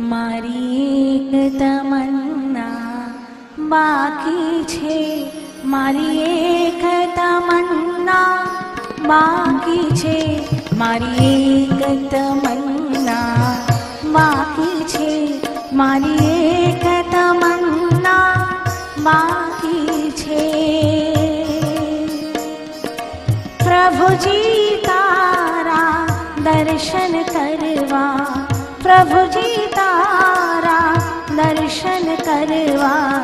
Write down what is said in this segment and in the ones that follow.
મારી એક તમન્ના બાકી છે મારી એક તમન્ના બાકી છે મારી એક તમન્ના બાકી છે મારી એક તમન્ના બાકી છે પ્રભુજી તારા દર્શન કરવા પ્રભુજી તારા દર્શન કરવા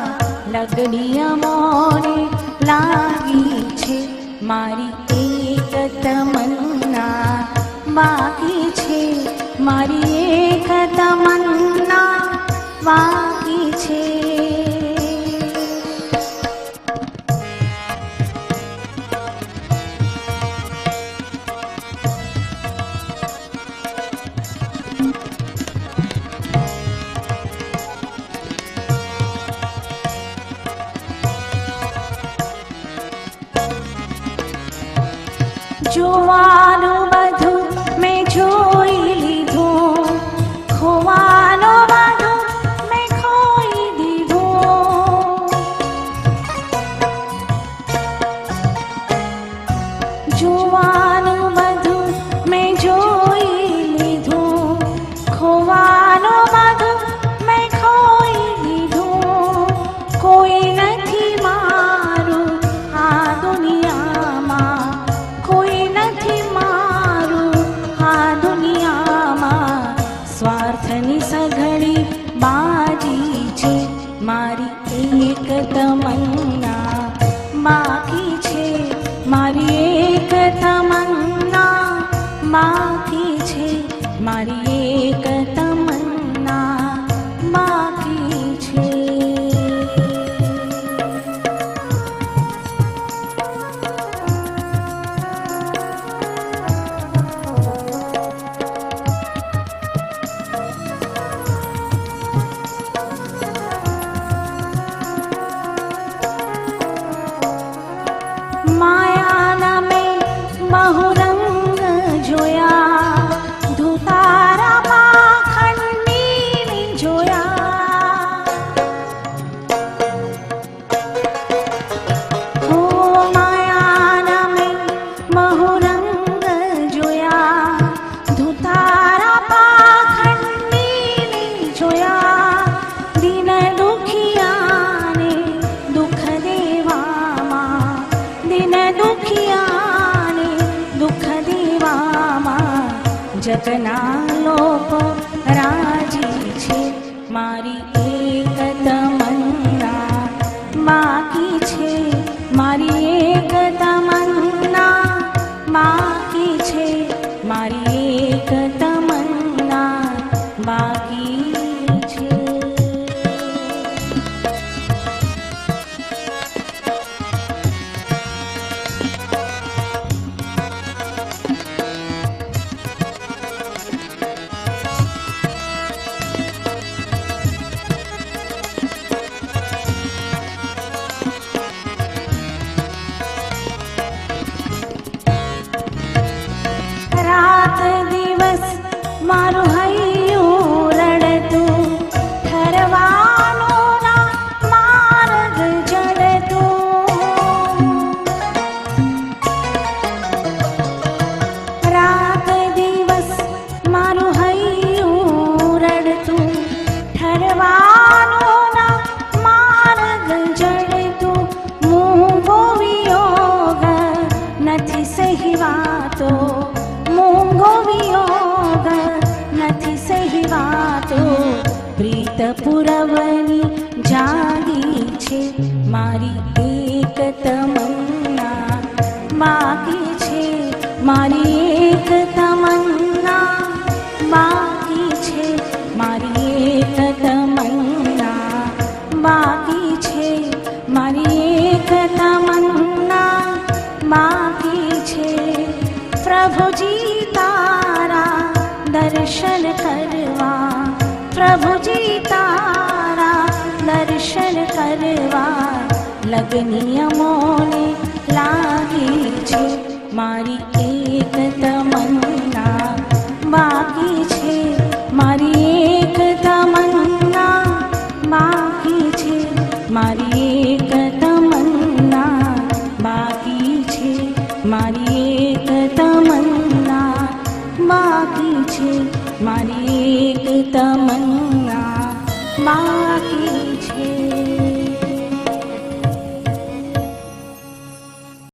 લગડીય મોને લાગી છે. મારી એક તમન્ના બાકી છે. મારી એક તમન્ના બાકી છે. જોવાનું બધું મેં જોઈ લીધું. ખોવાનું બધું મેં ખોઈ દીધું. જોવાનું બધું મેં જોઈ લીધું. ખોવાનું તમન્ના બાકી છે. મારી એક તમન્ના બાકી છે. મારી એક જગના લોકો રાજી છે. મારી એક તમન્ના બાકી છે. મારી એક તમન્ના બાકી મારું પુરવની જાગી છે. મારી એક તમન્ના બાકી છે. મારી એક તમન્ના બાકી છે. મારી એક તમન્ના બાકી છે. મારી એક તમન્ના બાકી છે. પ્રભુજી તારા દર્શન કરવા. પ્રભુજી તારા દર્શન કરવા લગની અમોને લાગી છે મારી એક તમન્ના બાકી છે મારી એક તમન્ના બાકી છે મારી એક તમન્ના બાકી છે મારી એક તમન્ના બાકી છે મારી એક તમન્ના মাতিছে